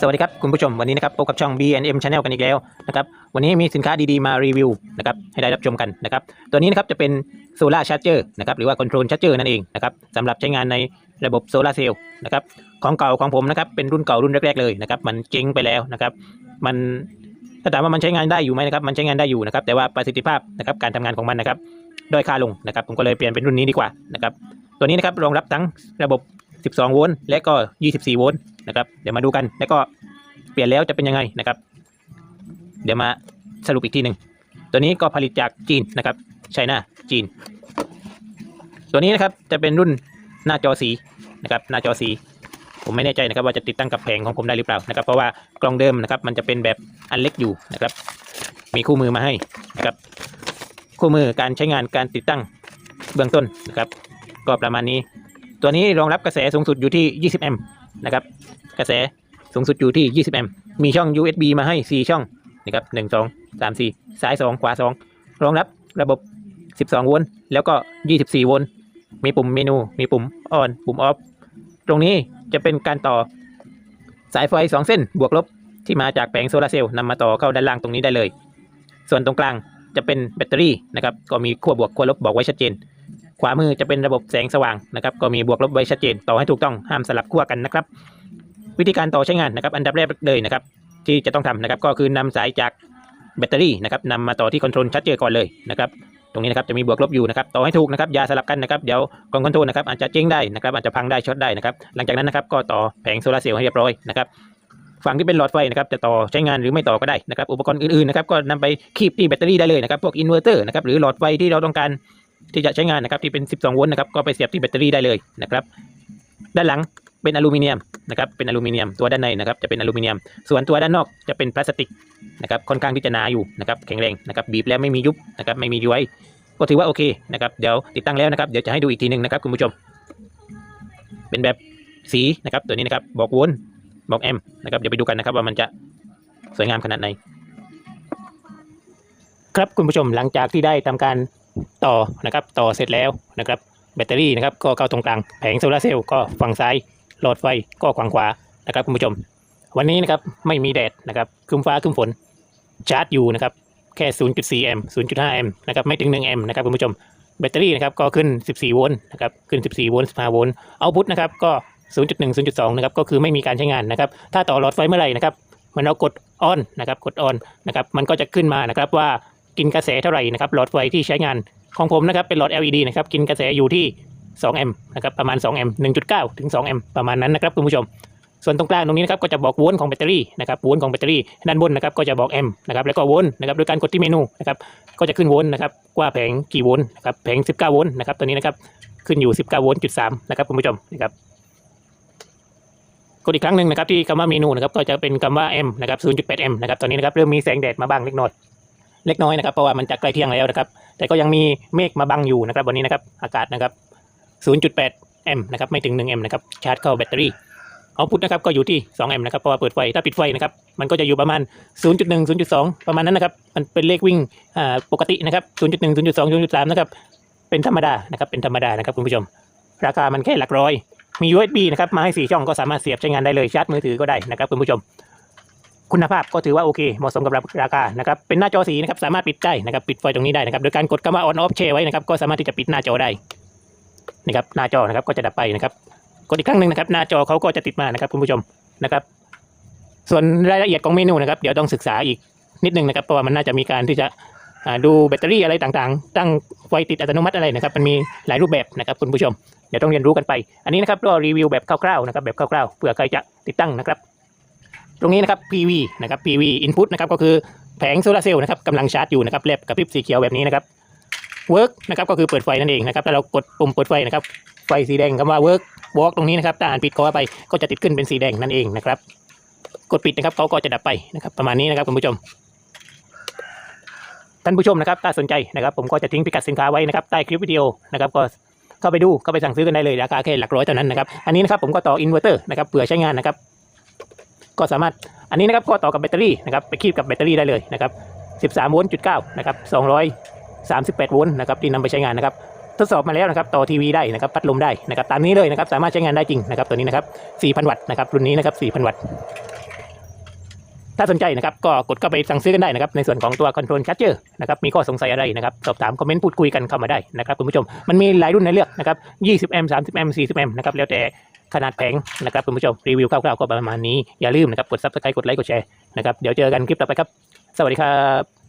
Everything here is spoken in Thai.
สวัสดีครับคุณผู้ชมวันนี้นะครับพบกับช่อง B&M Channel กันอีกแล้วนะครับวันนี้มีสินค้าดีๆมารีวิวนะครับให้ได้รับชมกันนะครับตัวนี้นะครับจะเป็นโซลาร์ชาร์เจอร์นะครับหรือว่าคอนโทรลชาร์เจอร์นั่นเองนะครับสำหรับใช้งานในระบบโซลาร์เซลล์นะครับของเก่าของผมนะครับเป็นรุ่นเก่ารุ่นแรกๆเลยนะครับมันเจ๊งไปแล้วนะครับมันถ้าถามว่ามันใช้งานได้อยู่ไหมนะครับมันใช้งานได้อยู่นะครับแต่ว่าประสิทธิภาพนะครับการทำงานของมันนะครับด้อยค่าลงนะครับผมก็เลยเปลี่ยนเป็นรุ่นนี้ดีกว่านะครับตัวนี้นะครับรองรับทั้งระบบ 12 โวลต์และก็ 24 โวลต์ นะครับ เดี๋ยวมาดูกัน แล้วก็เปลี่ยนแล้วจะเป็นยังไงนะครับ เดี๋ยวมาสรุปอีกทีหนึ่งตัวนี้ก็ผลิตจากจีนนะครับไชน่าจีน ตัวนี้นะครับจะเป็นรุ่นหน้าจอสีนะครับ หน้าจอสี ผมไม่แน่ใจนะครับว่าจะติดตั้งกับแผงของผมได้หรือเปล่านะครับ เพราะว่ากล่องเดิมนะครับ มันจะเป็นแบบอันเล็กอยู่นะครับ มีคู่มือมาให้นะครับ คู่มือการใช้งานการติดตั้งเบื้องต้นนะครับ ก็ประมาณนี้ ตัวนี้รองรับกระแสสูงสุดอยู่ที่ 20 แอมป์ นะครับ กระแสสูงสุดอยู่ที่ 20 แอมป์ มีช่อง USB มาให้ 4 ช่องนะครับ 1 2 3 4 ซ้าย 2 ขวา 2 รองรับระบบ 12 โวลต์ แล้วก็ 24 โวลต์ มีปุ่มเมนู มีปุ่มออน ปุ่มออฟ ตรงนี้จะเป็นการต่อสายไฟ 2 เส้น บวกลบที่มาจากแผงโซลาร์เซลล์นำมาต่อเข้าด้านล่างตรงนี้ได้เลย ส่วนตรงกลางจะเป็นแบตเตอรี่นะครับ ก็มีขั้วบวกขั้วลบบอกไว้ชัดเจน ขวามือจะเป็นระบบแสงสว่างนะครับก็มีบวกลบไว้ชัดเจนต่อให้ถูกต้องห้ามสลับขั้วกันนะครับ วิธีการต่อใช้งานนะครับอันดับแรกเลยนะครับที่จะต้องทำนะครับก็คือนำสายจากแบตเตอรี่นะครับนำมาต่อที่คอนโทรลชัดเจอก่อนเลยนะครับตรงนี้นะครับจะมีบวกลบอยู่นะครับต่อให้ถูกนะครับอย่าสลับกันนะครับเดี๋ยวกล่องคอนโทรลนะครับอาจจะเจ๊งได้นะครับอาจจะพังได้ช็อตได้นะครับหลังจากนั้นนะครับก็ต่อแผงโซลาเซลล์ให้เรียบร้อยนะครับฝั่งที่เป็นหลอดไฟนะครับจะต่อใช้งานหรือไม่ต่อก็ได้นะครับอุปกรณ์อื่นๆนะครับก็นำไปคีบที่แบตเตอรี่ได้เลยนะครับพวกอินเวอร์เตอร์นะครับหรือหลอดไฟที่เราต้องการ ที่จะใช้งานนะครับที่เป็น 12 โวลต์นะครับก็ไปเสียบที่แบตเตอรี่ได้เลยนะครับด้านหลังเป็นอลูมิเนียมนะครับเป็นอลูมิเนียมตัวด้านในนะครับจะเป็นอลูมิเนียม ส่วนตัวด้านนอกจะเป็นพลาสติกนะครับค่อนข้างที่จะหนาอยู่นะครับแข็งแรงนะครับบีบแล้วไม่มียุบนะครับไม่มีย้วยก็ถือว่าโอเคนะครับเดี๋ยวติดตั้งแล้วนะครับเดี๋ยวจะให้ดูอีกทีหนึ่งนะครับคุณผู้ชม เป็นแบบสีนะครับตัวนี้นะครับบอกโวลต์บอกแอมป์นะครับเดี๋ยวไปดูกันนะครับว่ามันจะสวยงามขนาดไหนครับคุณผู้ชมหลังจากที่ได้ทำการ ต่อนะครับต่อเสร็จแล้วนะครับแบตเตอรี่นะครับก็เข้าตรงกลางแผงโซลาเซลล์ก็ฝั่งซ้ายหลอดไฟก็ฝั่งขวานะครับคุณผู้ชม วันนี้นะครับไม่มีแดดนะครับคึ้มฟ้าคึ้มฝนชาร์จอยู่นะครับแค่ 0.4 แอมป์ 0.5 แอมป์นะครับไม่ถึง 1 แอมป์นะครับคุณผู้ชมแบตเตอรี่นะครับก็ขึ้น 14 โวลต์นะครับขึ้น 14 โวลต์ 15 โวลต์เอาพุทนะครับก็ 0.1 0.2 นะครับก็คือไม่มีการใช้งานนะครับถ้าต่อหลอดไฟเมื่อไหร่นะครับมันเรากดออนนะครับกดออนนะครับมันก็จะขึ้นมานะครับว่า กินกระแสเท่าไหร่นะครับหลอดไฟที่ใช้งานของผมนะครับเป็นหลอด LED นะครับกินกระแสอยู่ที่2แอมป์นะครับประมาณ2แอมป์1.9 ถึง2แอมป์ประมาณนั้นนะครับคุณผู้ชม ส่วนตรงกลางตรงนี้นะครับก็จะบอกโวลต์ของแบตเตอรี่นะครับโวลต์ของแบตเตอรี่ด้านบนนะครับก็จะบอกแอมป์นะครับแล้วก็โวลต์นะครับโดยการกดที่เมนูนะครับก็จะขึ้นโวลต์นะครับว่าแผงกี่โวลต์นะครับแผง 19 โวลต์นะครับตัวนี้นะครับขึ้นอยู่ 19 โวลต์จุด3นะครับคุณผู้ชมนะครับกดอีกครั้งหนึ่งนะครับที่คำว่าเมนูนะครับก็จะเป็นคำว่า M นะครับ0.8 M นะครับตอนนี้นะครับเริ่มมีแสงแดดมาบ้างเล็กน้อย เล็กน้อยนะครับเพราะว่ามันจะใกล้เที่ยงแล้วนะครับ แต่ก็ยังมีเมฆมาบังอยู่นะครับวันนี้นะครับอากาศนะครับ 0.8 แอมป์นะครับไม่ถึง1แอมป์นะครับชาร์จเข้าแบตเตอรี่เอาพุทนะครับก็อยู่ที่2แอมป์นะครับเพราะว่าเปิดไฟถ้าปิดไฟนะครับมันก็จะอยู่ประมาณ 0.1 0.2 ประมาณนั้นนะครับมันเป็นเลขวิ่งอ่าปกตินะครับ 0.1 0.2 0.3 นะครับเป็นธรรมดานะครับเป็นธรรมดานะครับคุณผู้ชม ราคามันแค่หลักร้อยมี USB นะครับมาให้ 4 ช่องก็สามารถเสียบใช้งานได้เลยชาร์จมือถือก็ได้นะครับคุณผู้ชม คุณภาพก็ถือว่าโอเคเหมาะสมกับราคานะครับเป็นหน้าจอสีนะครับสามารถปิดได้นะครับปิดไฟตรงนี้ได้นะครับโดยการกดคำว่า on off แชร์ไว้นะครับก็สามารถที่จะปิดหน้าจอได้นะครับหน้าจอนะครับก็จะดับไปนะครับกดอีกครั้งหนึ่งนะครับหน้าจอเขาก็จะติดมานะครับคุณผู้ชมนะครับส่วนรายละเอียดของเมนูนะครับเดี๋ยวต้องศึกษาอีกนิดนึงนะครับเพราะว่ามันน่าจะมีการที่จะดูแบตเตอรี่อะไรต่างๆ ตั้งไฟติดอัตโนมัติอะไรนะครับมันมีหลายรูปแบบนะครับคุณผู้ชม เดี๋ยวต้องเรียนรู้กันไป อันนี้นะครับก็รีวิวแบบคร่าวๆนะครับแบบคร่าวๆเผื่อใครจะติดตั้งนะครับ ตรงนี้นะครับ PV นะครับ PV input นะครับก็คือแผงโซลาร์เซลล์นะครับกำลังชาร์จอยู่นะครับแลบกับพริบสีเขียวแบบนี้นะครับ work นะครับก็คือเปิดไฟนั่นเองนะครับถ้าเรากดปุ่มเปิดไฟนะครับไฟสีแดงคำว่า work walk ตรงนี้นะครับถ้าอ่านผิดก็ว่าไปก็จะติดขึ้นเป็นสีแดงนั่นเองนะครับ กดปิดนะครับเขาก็จะดับไปนะครับประมาณนี้นะครับคุณผู้ชมท่านผู้ชมนะครับถ้าสนใจนะครับผมก็จะทิ้งพิกัดสินค้าไว้นะครับใต้คลิปวิดีโอนะครับก็เข้าไปดูเข้าไปสั่งซื้อกันได้เลยราคาแค่หลักร้อยเท่านั้นนะครับอันนี้นะครับผมก็ต่ออินเวอร์เตอร์นะครับเผื่อใช้งานนะครับ ก็สามารถอันนี้นะครับก็ต่อกับแบตเตอรี่นะครับไปคีบกับแบตเตอรี่ได้เลยนะครับ13โวลต์จุดเนะครับ238โวลต์นะครับที่นำไปใช้งานนะครับทดสอบมาแล้วนะครับต่อทีวีได้นะครับพัดลมได้นะครับตามนี้เลยนะครับสามารถใช้งานได้จริงนะครับตัวนี้นะครับ4,000 วัตต์นะครับรุ่นนี้นะครับ4,000 วัตต์ถ้าสนใจนะครับก็กดเข้าไปสั่งซื้อกันได้นะครับในส่วนของตัว Control Charger นะครับมีข้อสงสัยอะไรนะครับสอบถามคอมเมนต์พูดคุยกันเข้ามาได้นะครับคุณผู้ชมมันมีหลายรุ่นให้เลือกนะครับ 20M 30M 40M นะครับแล้วแต่ ขนาดแผงนะครับคุณผู้ชมรีวิวคร่าวๆก็ประมาณนี้อย่าลืมนะครับกด Subscribe กดไลค์กดแชร์นะครับเดี๋ยวเจอกันคลิปต่อไปครับ สวัสดีครับ